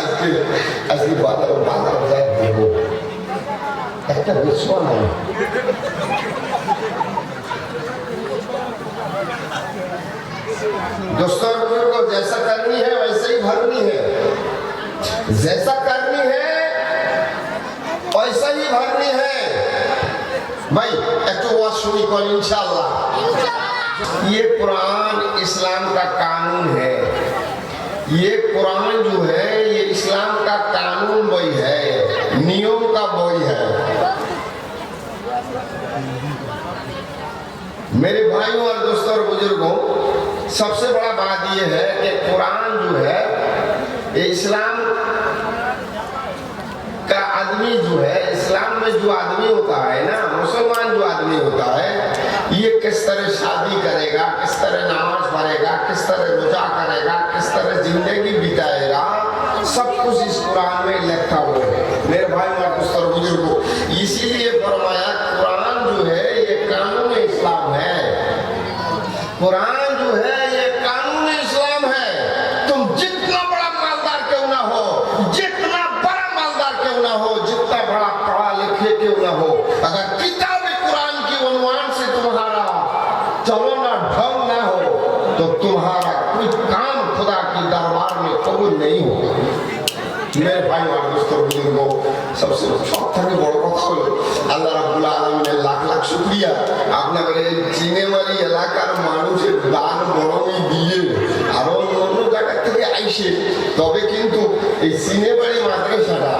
আজকে আজকে বাজার বাজার যায় দেবো একটা বিস্ময় নাই दोस्तों और बुजुर्गों जैसा करनी है वैसे ही भरनी है जैसा करनी है वैसा ही भरनी है भाई एक तो वह सुनी कौन इंशाल्लाह ये कुरान इस्लाम का कानून है ये कुरान जो है, ये इस्लाम का कानून वही है, नियम का वही है। मेरे भाइयों और दोस्तों और बुज़ुर्गों, सबसे बड़ा बात यह है कि कुरान जो है, ये इस्लाम का आदमी जो है इस्लाम में जो आदमी होता है ना, मुसलमान जो आदमी होता है, ये किस तरह शादी करेगा, किस तरह नमाज़ पढ़ेगा, किस तरह रोजा करेगा, किस तरह ज़िंदगी बिताएगा, सब कुछ इस कुरान में लिखा हुआ है। मेरे भाई और दोस्तों और बुज़ुर्गों, इसीलिए फरमाया, कुरान जो है, ये कानून इस्लाम है। कुरान সবচেয়ে সব থেকে বড় কথা হলো, আল্লাহ রাবুল আলমিনের লাখ লাখ শুক্রিয়া। আপনাদের এই চিনেমারি এলাকার মানুষের দান বরমি দিয়ে আরও অন্য জায়গার জায়গা থেকে আইসে। তবে কিন্তু এই সিনেমারি মাদ্রাসাটা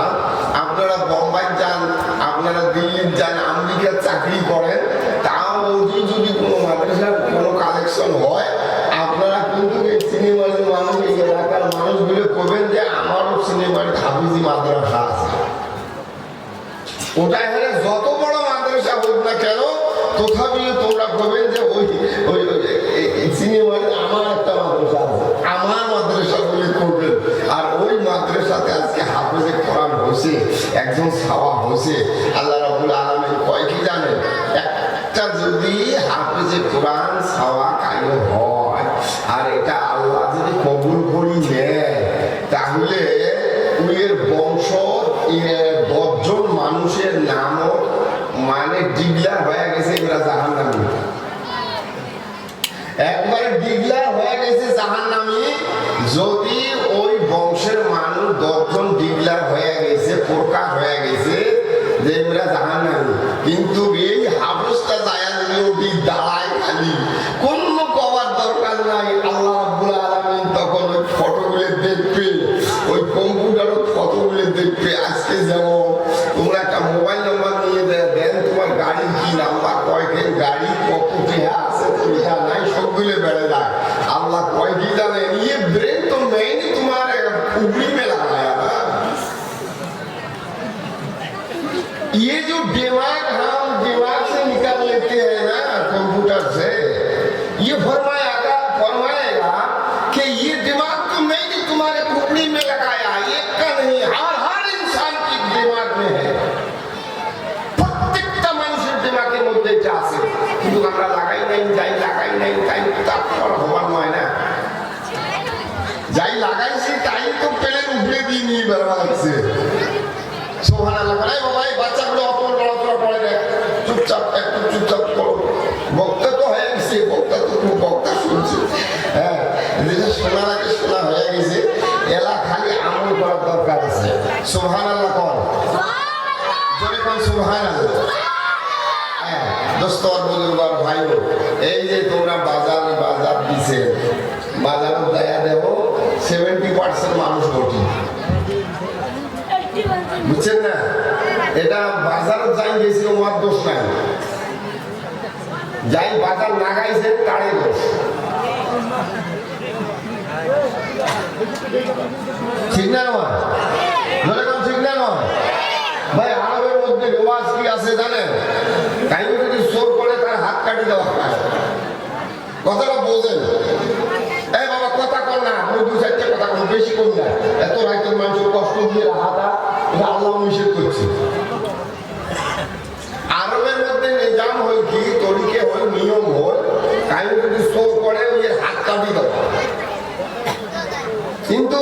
আজকে হাফেজে কোরআন হয়েছে একজন ছাওয়া হয়েছে আল্লাহ রাবুল আলমের কয় কি জানেন? একটা যদি হাফেজে কোরআন ছাওয়া কায়ো হয়, আর এটা আল্লাহ যদি কবুল করি নেয়, তাহলে উইয়ের বংশ দশজন মানুষের নামও মানে ডিগলার হয়ে গেছে এরা জাহান নামি একবারে ডিগলার হয়ে গেছে জাহান নামি যদি ওই বংশের মানুষ দশজন ডিগলার হয়ে গেছে প্রকাশ হয়ে গেছে যে এরা জাহান কিন্তু এই হাফসটা যায় ওটি দাঁড়ায় খালি। কোন কবার দরকার নাই, আল্লাহ রাব্বুল আলামিন তখন ওই ফটোগুলো দেখবে, ওই ফটোগুলো দেখবে, আজকে যেমন তোমরা একটা মোবাইল নাম্বার নিয়ে দে- দেন তোমার গাড়ির কি নাম্বার কয়দিন গাড়ি, কত টেহা আছে নাই, সবগুলো বেড়ে যায়। আল্লাহ কয় কি জানেন ইয়ে ব্রেন তো মেইন তোমার उंगली में लगाया था ये जो दिमाग हम दिमाग से निकाल लेते हैं ना कंप्यूटर से, ये फरमाया লাগাইছি তাই তো পেলেন উপরে দিয়ে নিয়ে বেড়া লাগছে সোহান আল্লাহ বলে "এই বাবা এই বাচ্চাগুলো অপর পড়াশোনা করে দেয় চুপচাপ একটু চুপচাপ করো বক্তা তো হয়ে গেছে বক্তা তো খুব বক্তা শুনছে। হ্যাঁ শোনার আগে শোনা হয়ে গেছে। এলা খালি আমল করার দরকার আছে। সোহান আল্লাহ কর জোরে কোন সোহান আল্লাহ দোস্ত বুজুর্গ আর ভাইও, এই যে তোমরা বাজার বাজার দিছে বাজারের দয়া দেব সেভেন্টি পার্সেন্ট মানুষ ভোটি। বুঝছেন না? এটা বাজারে যাই গেছিল আমার দোষ নাই। যাই বাজার লাগাইছে তারে দোষ। ঠিক না নয় ঠিক না নয় ভাই আরবের মধ্যে রেওয়াজ কি আছে জানেন? তাই যদি চোর করে, তার হাত কাটি দেওয়া হয়। কথাটা বোঝেন? এই বাবা, কথা কর না। দু চারটে কথা কর বেশি না। এত রাইতের মানুষের কষ্ট দিয়ে এটা আল্লাহ নিষেধ করছে। আরবের মধ্যে নিজাম হই কি, তরিকে হই, নিয়ম হই তাই যদি চোর করে, ওই হাত কাটি দেওয়া কিন্তু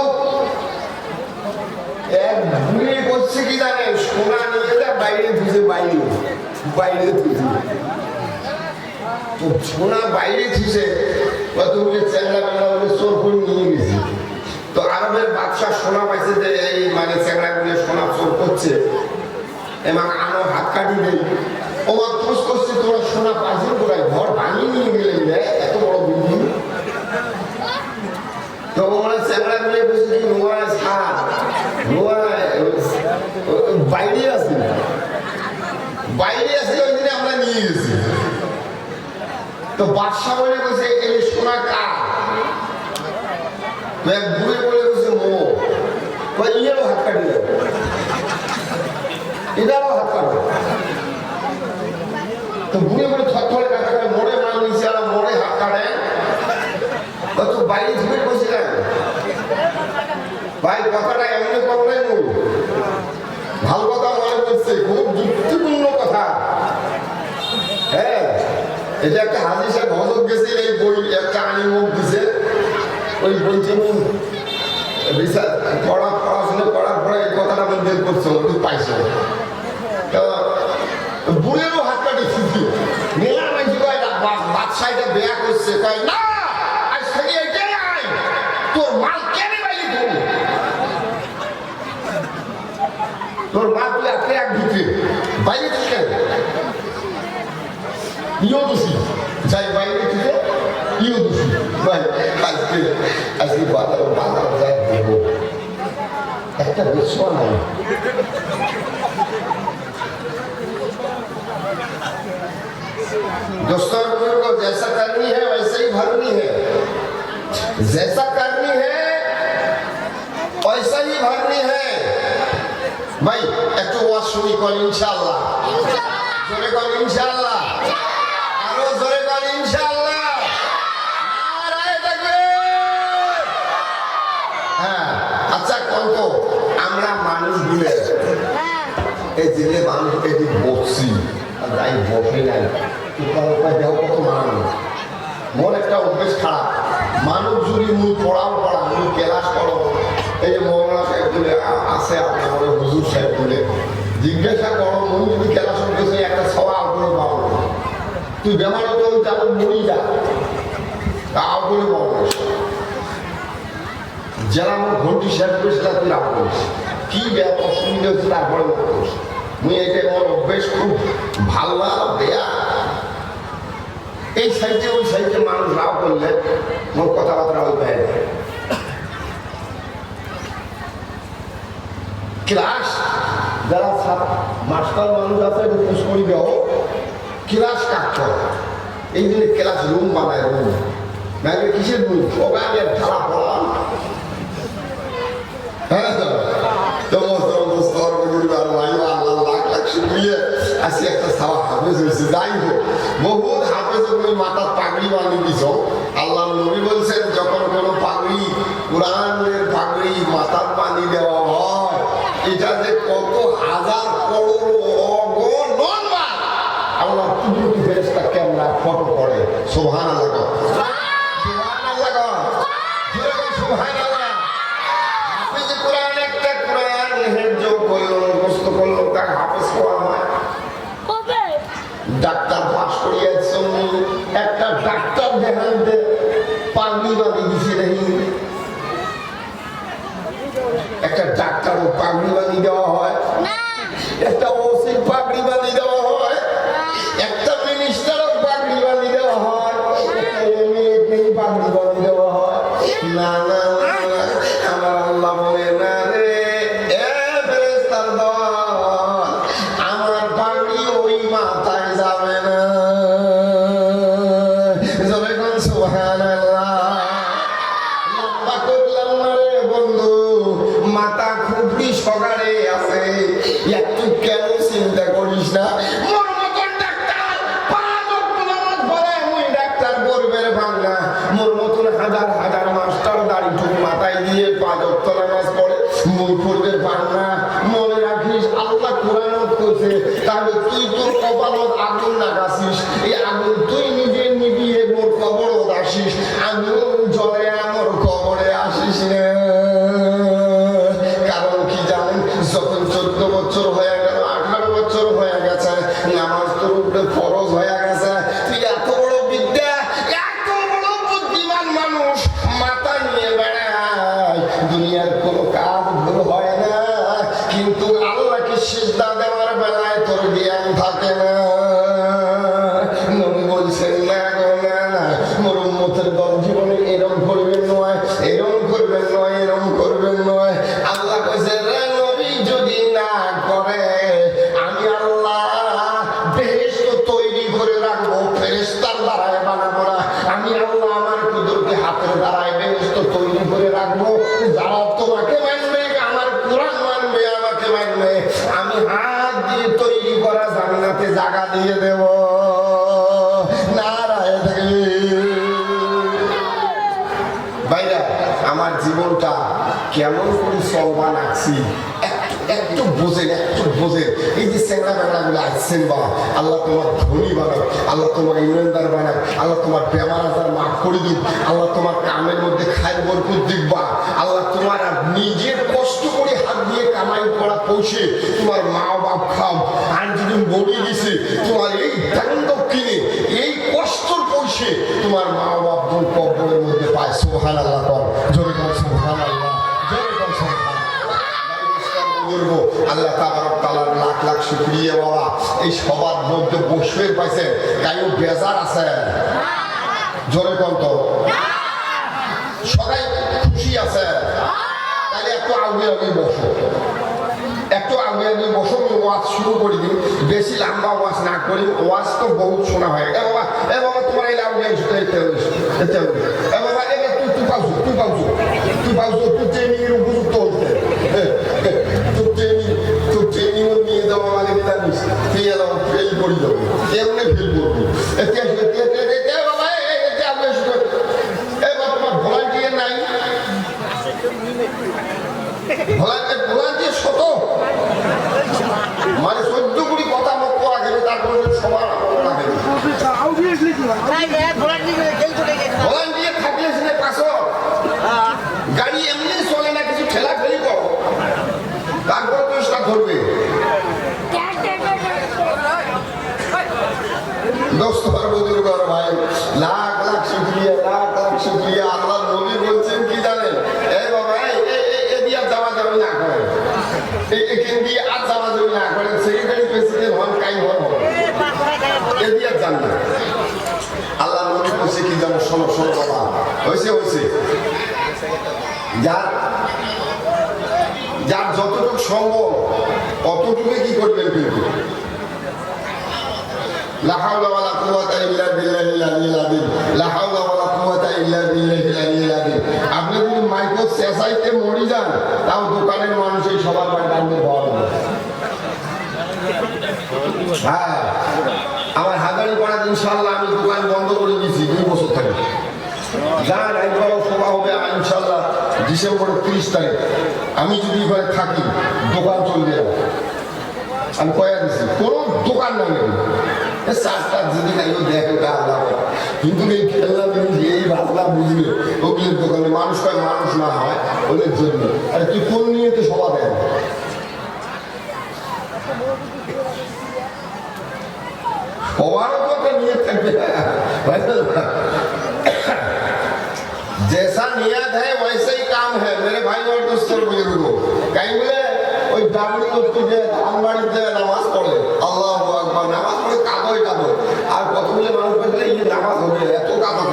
এক বুড়ি করছে কি জানে সোনা নিয়ে বাইরে ধুছে বাইরে বাইরে ধুছে সোনা বাইরে থুছে কতগুলি চ্যাংড়া বেলা বলে চোর করে নিয়ে গেছে। তো আরবের বাদশাহ সোনা পাইছে যে এই মানে চ্যাংড়া গুলি সোনা চোর করছে। এবং আনো হাত কাটি দেই ও মা খোঁজ করছে, তোরা সোনা পাইছে কোথায়? ঘর ভাঙিয়ে নিয়ে গেলেন এত বড় বিল্ডিং তো ওরা চ্যাংড়া গুলি বসে কি নোয়া সার নোয়া বাইরে আছে বাইরে আছে ওই দিনে আমরা নিয়ে গেছি তো বাদশাহ বলে গেছে এই সোনা কার? তো এক বুড়ে বলে গেছে মো। ইয়েরও হাত কাটি দেবে এটারও হাত কাটো তো বুড়ে বলে থরথরে কাটা করে মোড়ে মাল নিচে আর মোড়ে হাত কাটে ও তো বাইরে থেকে বসে ভাই কথাটা এমনি করলেন ভালো কথা মনে করছে খুব যুক্তিপূর্ণ কথা হ্যাঁ এটা একটা হাজি সাহেব গেছিল এই বই একটা আনিমুখ দিছে ওই বইটি আমি রিসার্চ পড়া, পড়াশোনা করার পরে এই কথাটা আমি বের করছ তুই পাইছো বুড়েরও হাত কাটে ছিটি মেলা মানুষ কয় বেয়া করছে। কয়, না ইও দোষী যাই বাইরে থেকে ইও দোষী ভাই আজকে আজকে বাজার বাজার যাই দেবো একটা বিশ্বর নাই दोस्तों और बुजुर्गों जैसा करनी है वैसे ही भरनी है जैसा करनी है वैसा ही भरनी है भाई একটু ওয়াজ শুনি কর ইনশাআল্লাহ জোরে কর ইনশাআল্লাহ এই জেলে মানুষ এটি বসছি আর যাই বসে নাই উপায় দেহ কত মানুষ মোর একটা অভ্যেস খারাপ। মানুষ যদি মুই পড়াও পড়া মুই ক্লাস করো, এই যে মৌলানা সাহেব বলে, আ- আছে আপনার হুজুর সাহেব বলে। জিজ্ঞাসা করো মুই যদি ক্লাস করতেছে একটা সবাই করে পাবো তুই বেমার তো যাব মরি যা। তাও বলে পাবো যারা আমার ঘন্টি শেষ করেছে তারা তুই রাগ করিস কি ব্যাপার? অসুবিধা হচ্ছে, তারপরে রাগ করিস এটা আমার অভ্যেস খুব ভালো না দেয়া এই সাইডে ওই সাইডে মানুষ রাগ করলে মোর কথাবার্তা ওই বাইরে ক্লাস যারা মাস্টার মানুষ আছে একটু পুষ করি দেও ক্লাস করে এই জন্য ক্লাস রুম বানায় রুম নাহলে কিসের রুম ওখানে ঠাড়া পড়ান হ্যাঁ সমস্ত স্তর পরিবার ভাই লাখ আসি একটা সাওয়া হাফেজ হয়েছে। যাই হোক, বহুত হাফেজ তুমি মাথার পাগড়ি বানিয়ে দিছ। আল্লাহ নবী বলছেন, যখন কোনো পাগড়ি, কোরআনের পাগড়ি মাথার পানি দেওয়া হয়, এটা যে কত হাজার করোড় অগণন আল্লাহ কুদরতি ফেরেশতা ক্যামেরা ফটো করে সুবহান আল্লাহ ডাক্তার দেখাতে পারবি বা বাঁধি দিছে নাকি একটা ডাক্তারও পাগড়ি বাঁধি দেওয়া হয়। একটা ওসি পাগড়ি বাঁধি সকালে আছে। একটু কেন চিন্তা করিস না? মোর মতন হাজার হাজার মাস্টার দাড়ি টুকু মাথায় দিয়ে পাঁচ তলা নামাজ পড়ে, মুই পড়বে বাংলা। মনে রাখিস, আল্লাহ কোরআন করছে তাহলে তুই তোর আল্লাহকে সিদ্ধা দেওয়ার বেলায় তোর জ্ঞান থাকে না? বেড়া গুলো বা আল্লাহ তোমার ধনী বানাক, আল্লাহ তোমার ইমানদার বানাক, আল্লাহ তোমার বেমার আজার মাফ করে দিক, আল্লাহ তোমার কামের মধ্যে খায় বরকুত দিকবা আল্লাহ তোমার নিজের কষ্ট করে হাত দিয়ে কামাই করা পৌঁছে তোমার মা বাপ খাও। আর মরে গেছে তোমার এই দান দক্ষিণে এই কষ্টর পৌঁছে তোমার মা বাপ বোন কবরের মধ্যে পায়। সোহান আল্লাহ কর জোরে কর সোহান আল্লাহ বলব আল্লাহ তাআলার লাখ লাখ শুকরিয়া বাবা। এই সবার মধ্যে বসবে পাইছেন কায়ো বেজার আছে। জোরে কর তো। সবাই খুশি আছে। তাহলে একটু আগে আগে বসো। একটু আগে বসো আমি ওয়াজ শুরু করে। বেশি লম্বা ওয়াজ না করি। ওয়াজ তো বহুত শোনা হয়। এ বাবা এ বাবা, তোমার এই লাউ এ বাবা, এ তুই তুই পাউছো তুই পাউছো। তুই পাউছো, তুই আর ভাই। লাখ লাখ শুক্রিয়া, লাখ লাখ শুক্রিয়া। আল্লাহ নবী বলছেন কি জানেন? বাবা, এ দিয়ে যাওয়া যাবে না করেন এখান দিয়ে আর যাওয়া যাবে না করেন সেক্রেটারি প্রেসিডেন্ট হন কাই হন হন। এ না। আল্লাহ নবী বলছে কি যেন শোনো শোনো বাবা। হয়েছে হয়েছে যার যার যতটুকু সম্ভব অতটুকু কি করবেন কিন্তু? لا حول ولا قوة إلا بالله العلي العظيم لا حول ولا قوة إلا بالله আপনি যদি মাইকেল সেসাইতে মরি যান, তাও দোকানের মানুষ এই হ্যাঁ আমার হাজারি ইনশাল্লাহ আমি দোকান বন্ধ করে দিয়েছি, দুই বছর থেকে যান একবার সভা হবে ইনশাল্লাহ ডিসেম্বরের তিরিশ তারিখ। আমি যদি ঘরে থাকি, দোকান চলবে আমি কয়া দিচ্ছি কোনো দোকান না চারটা যদি খাইও দেখে ওটা আল্লাহ কিন্তু এই খেলনা জিনিস এই ভাবনা বুঝবে ওগুলোর দোকানে মানুষ কয় মানুষ না হয় ওদের জন্য আরে তুই কোন নিয়ে তো সভা দেয় সবারও তো একটা নিয়ে থাকবে जैसा नियत है वैसे ही काम है मेरे भाई और दोस्तों बुजुर्गों कहीं बोले ওই ডাবলি করতে যে ধান বাড়িতে নামাজ পড়ে আল্লাহ আকবার নামাজ পড়ে কাদোই কাদো আর কতগুলো মানুষ পেলে ইয়ে নামাজ হবে এত কাদো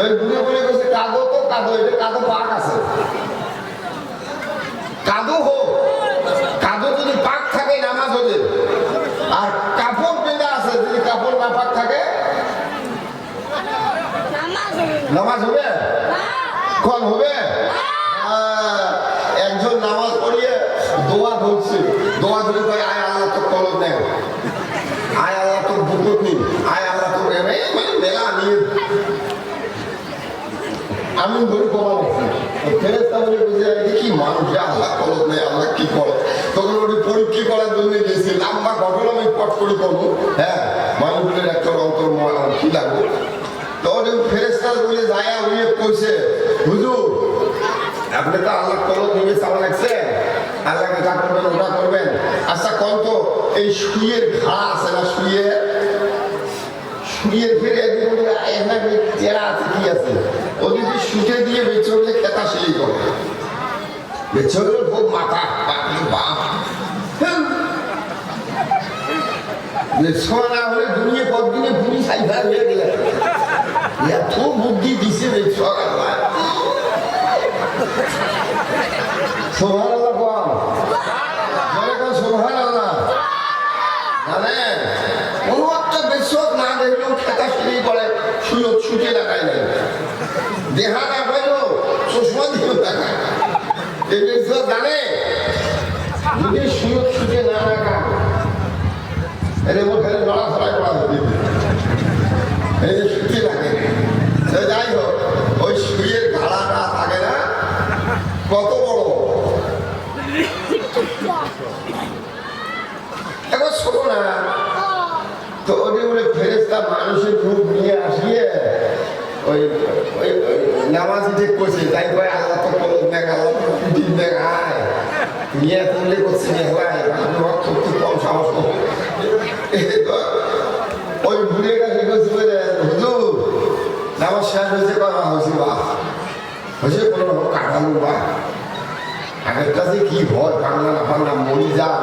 ওই বুড়ে বুড়ে বলছে কাদো তো কাদো এটা কাদো পাক আছে। কাদো হোক কাদো যদি পাক থাকে নামাজ হবে আর কাপড় বেঁধে আছে যদি কাপড় না পাক থাকে নামাজ হবে। কল হবে আহ, একজন নামাজ পড়িয়ে দোয়া ধরছে। দোয়া ধরে কয়, আয় আল্লাহ তো কলম দেন আয় আল্লাহ, তোর বুকুর নিন আয় আল্লাহ, তোর মেলা নিয়ে। আমি ধরে কমা ফেরেস্তা বলে বুঝে যায় কি করার জন্য গেছি। লম্বা পট করে করব হ্যাঁ মানুষগুলোর একটা অন্তর কি লাগবে। তখন ফেরেস্তা বলে যায় উনি কইছে, হুজুর, আপনি তো আল্লাহ কলম নিয়ে চাওয়া লাগছে আল্লাহকে কাপড় ঝগড়া করবেন। আচ্ছা কত এই শুয়ের ঘা আছে না শুয়ে শুয়ে ফিরে চেরা আছে, কি আছে? ও যদি শুটে দিয়ে বেঁচে হলে খেতা সিলি করে। বেঁচে খুব মাথা, বাপরে বাপ। না হলে দুনিয়া কতদিনে পুলিশ সাইবার হয়ে গেলে? এত বুদ্ধি দিছে বেছো আল্লাহ সোহান আল্লাহ কম সোহান আল্লাহ জানেন কোনো একটা বেশক না দেখলেও খেতা শুনি করে সুযোগ ছুটে লাগাই নাই। দেহা না পাইলেও চশমা দিয়েও দেখায় এই বেশক জানে যদি সুযোগ ছুটে না রাখা এর মধ্যে করা হচ্ছে এই যে ছুটি লাগে। যাই হোক ওই শুয়ের ঘাড়াটা থাকে না কত বড় শোনো না। তো ওটি বলে মানুষের রূপ নিয়ে আসিয়ে ওই ওই নামাজি ঠিক করছে। তাই কয়, আল্লাহ তো দেখা তো দিন দেখায় নিয়ে তুললে করছে কম সাহস ওই বলে, হুজুর, নামাজ শেষ হয়েছে করা হয়েছে বা? হয়েছে কোনো রকম কাটালো বা। আগের কি হয় বাংলা না বাংলা মরি যান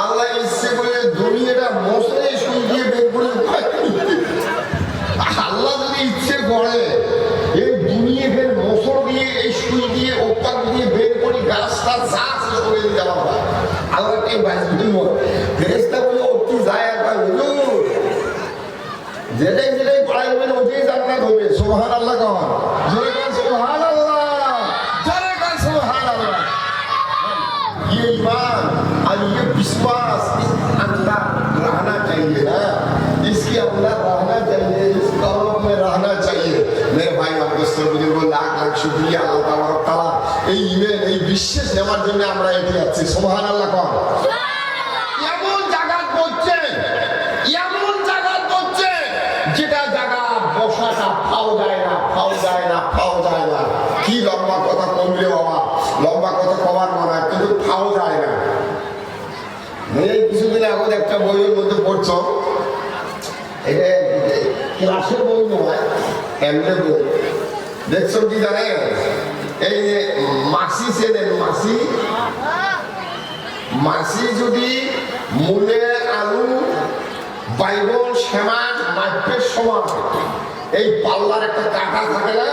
আল্লাহ ইচ্ছে করে দুনিয়াটা মশলে শুকিয়ে বের করে আল্লাহ যদি ইচ্ছে করে, এই দুনিয়াকে মশল দিয়ে, এই সুই দিয়ে, ওপাক দিয়ে বের করি গাছটা যা আছে করে দিতে পারবা আল্লাহ কে বাঁচবি ফেরেস্তা বলে অতি যায় একবার হুজুর। যেটাই যেটাই পড়াই হবেন ওটাই জান্নাত হবে সোহান আল্লাহ কহন জোরে কর সোহান আল্লাহ জোরে কর সোহান আল্লাহ ইমান? ये विश्वास इस अंदर रहना चाहिए ना इसके अंदर रहना चाहिए इस कौम में रहना चाहिए मेरे भाई और दोस्तों बुजुर्ग लाख लाख शुक्रिया আল্লাহ তাআলা তাআলা এই ইমেল এই বিশ্বাস নেওয়ার জন্য আমরা এগিয়ে যাচ্ছি সুবহান আল্লাহ কন এমন জায়গা করছেন এমন জায়গা করছেন যেটা জায়গা বসাটা ফাও যায় না ফাও যায় না ফাও যায় না কি লম্বা কথা কমলে বাবা লম্বা কথা কবার মনে হয় কিছুদিন একটা বইয়ের মধ্যে পড়ছো। ক্লাসের বই নয় বই। কি জানেন এই যে মাসি মাসি? মাসি যদি মূলে আলু বাইগন সেমাট মাঠের সমান, এই পাল্লার একটা কাটা থাকে না?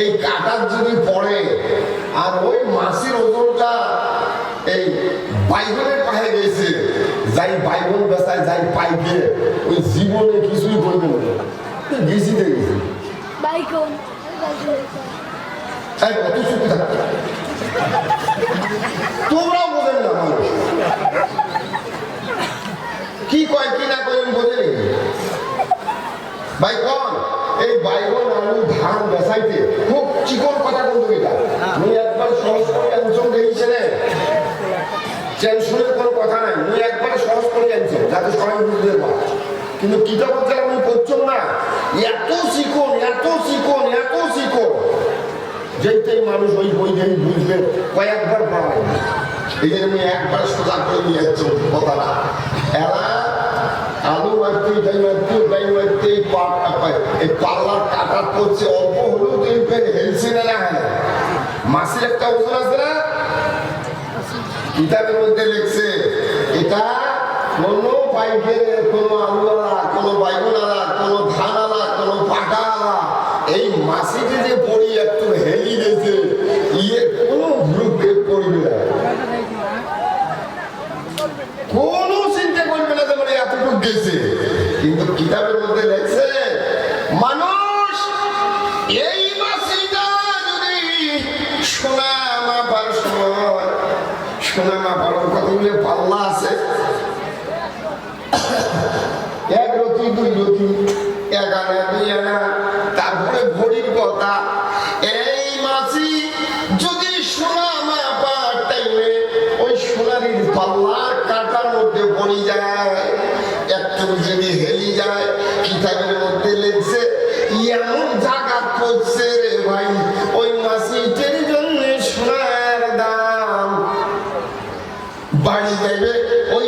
এই কাটার যদি পড়ে, আর ওই মাসির ওজনটা এই গেছে যাই বাইগন বেচায় যাই পাই দিয়ে ওই জীবনে কিছুই করবে না। গেছি দেখেছি বাইকন তাই কত সুখী থাকতে তোমরাও বোঝেন না মানুষ কি কয় কি না কয় বোঝে ভাই কন এই বাইগন আলু ধান বেসাইতে খুব চিকন কথা বলতো এটা আমি একবার সহজ করে অঞ্চল দেখেছিলেন টেনশনের কোনো কথা নাই মুই একবারে সহজ করে আনছি যাতে সবাই বুঝতে পারে কিন্তু কিতাব যারা আমি পড়ছম না। এত শিখুন এত শিখুন এত শিখুন যেইটাই মানুষ ওই বই দেখে বুঝবে, কয়েকবার পড়ায় এই জন্য আমি একবার সোজা করে নিয়ে যাচ্ছি কথাটা। এরা আলু মারতে যাই মারতে যাই মারতে এই পাল্লার কাটার করছে, অল্প হলেও তো এই ফের হেলছে না না। মাসের একটা ওজন আছে না? কিতাবের মধ্যে লিখছে, এটা কোনো পাইকের কোনো আলুওয়ালা কোনো বাইগুনালা কোনো ধানালা কোনো পাটাওয়ালা এই মাসিতে যে পড়ি একটু হেলি গেছে ইয়ে কোনো গ্রুপকে পড়বে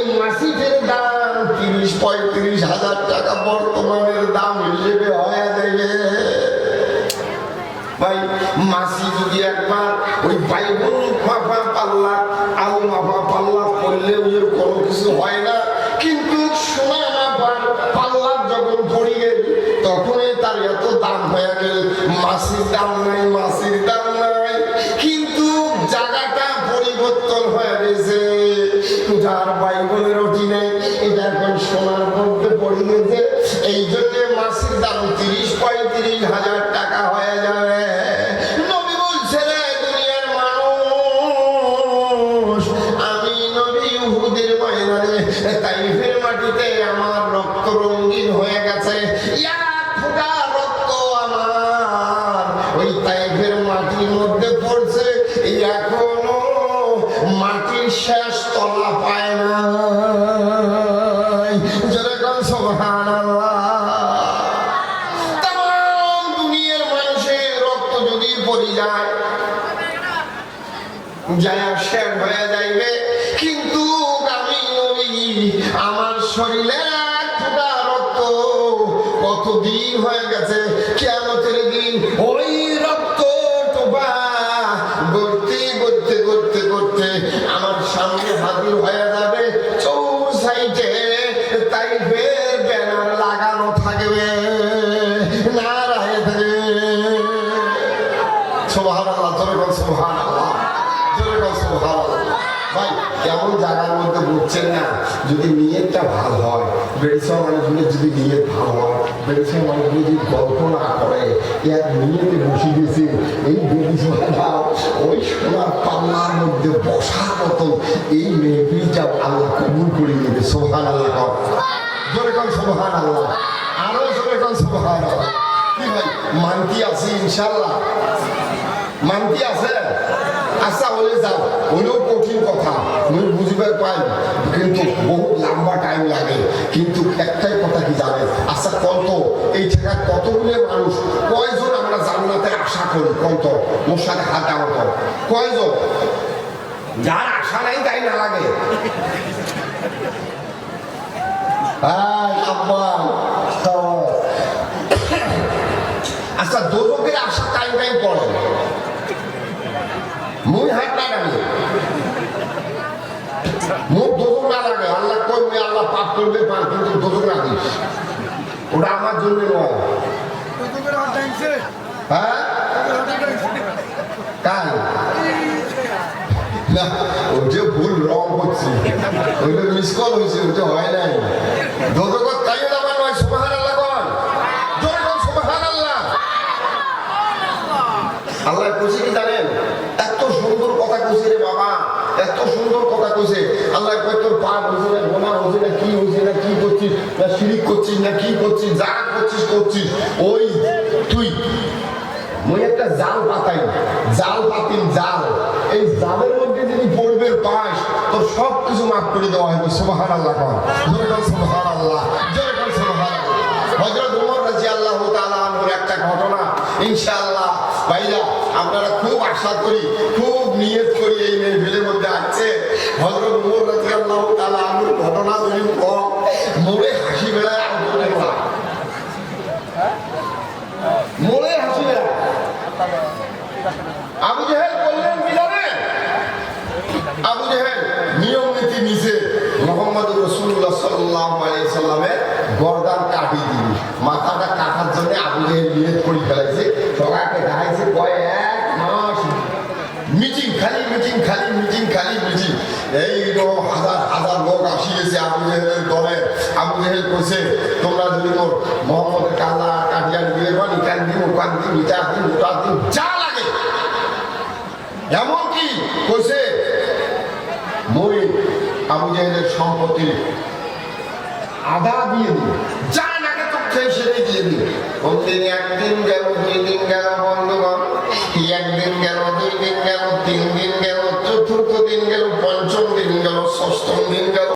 ওই মাসিকের দাম তিরিশ, পঁয়ত্রিশ হাজার টাকা বর্তমানের দাম হিসেবে হয়ে যাবে ভাই, মাসি যদি একবার ওই বাইবল মাফা পাল্লা, আলু মাফা পাল্লা করলে ওর কোনো কিছু হয় না। কিন্তু সোনা মাফা পাল্লা যখন পড়ে গেল, তখনই তার এত দাম হয়ে গেল। মাসির দাম বুঝছেন না। যদি নিয়তটা ভালো হয়, বেড়েছে মানুষগুলো যদি নিয়ত ভালো হয়, বেড়েছে মানুষগুলো যদি গল্প না করে এক নিয়তে বসে গেছে, এই বেড়েছে ওই সোনার পাল্লার মধ্যে বসার মতো এই মেহফিলটা আল্লাহ কবুল করে নেবে সোহান আল্লাহ জোরে কন সোহান আল্লাহ আরও জোরে কন সোহান আল্লাহ কি ভাই মানতি আছি ইনশাল্লাহ মানতি আছে? আচ্ছা হলে যাও। হলেও কঠিন কথা, তুমি বুঝবার পাই। কিন্তু বহু লম্বা টাইম লাগে। কিন্তু একটাই কথা কি জানেন আচ্ছা কত এই জায়গায় কতগুলো মানুষ? কয়জন আমরা জান্নাতে আশা করি? কত মোর সাথে হাত দেওয়া তো। কয়জন? যার আশা নাই, তাই না লাগে? আচ্ছা দোজকের আশা টাইম টাইম পড়ে? মুই হাত না লাগে মুখ দোজক না লাগে। আল্লাহ কই মুই আল্লাহ পাপ করবে পার, কিন্তু দোজক না দিস ওটা আমার জন্য নয়। হ্যাঁ? না ওটা ভুল রং হচ্ছে ওইটা মিস কল হয়েছে হয় নাই। তাই আমার নয় সুবাহান আল্লাহ কন জোরে সুবাহান আল্লাহ আল্লাহ কইছে কি জানেন এত সুন্দর কথা কইছে রে বাবা এত সুন্দর কথা কইছে। আল্লাহ কয়, তোর পাপ হয়েছে না গোনা হয়েছে না, কি হয়েছে না, কি করছিস? না শিরিক করছিস, না কি করছিস, যা করছিস করছিস। ওই তুই, মই একটা জাল পাতাই, জাল পাতিল জাল। এই জালের মধ্যে যদি পড়বে পাস, তোর সব কিছু মাফ করে দেওয়া হবে সুবহান আল্লাহ কর সুবহান আল্লাহ জোরে কর সুবহান আল্লাহ আনহুর একটা ঘটনা, ইনশাআল্লাহ, ভাইরা আপনারা খুব আশা করি, খুব নিয়ত করি এই মেহফিলের মধ্যে আসছে। ঘটনা হাসি হাসি আবু জাহেল বললেন আবু জাহেল, নিয়ম নীতি নিচে মোহাম্মদ রসুল্লাহ সাল্লাহ সাল্লামের গরদান কাটি দিবি মাথাটা কাটার জন্য আবু জাহেল নিয়ত করে ফেলাইছে, সবাইকে দেখাইছে, কয় এক মাস মিটিং খালি মিটিং খালি খালি এই রকম হাজার হাজার লোক আসি গেছে, আবু জেহেলের দলে। আবু জেহেল কইছে, তোমরা যদি মোর মোহাম্মদের কাল্লা কাটিয়া দিয়ে পানি কান দিন কান দিন ইটা দিন উটা দিন, যা লাগে। এমন কি কইছে মই আবু জাহেলের সম্পত্তি আধা দিয়ে দিল যা নাকি তথ্য সেটাই দিয়ে দিল কোনদিন একদিন গেল, দুই দিন গেল, বন্ধুগণ, একদিন গেল, দুই দিন গেল, তিন দিন গেল সষ্টম দিন গেল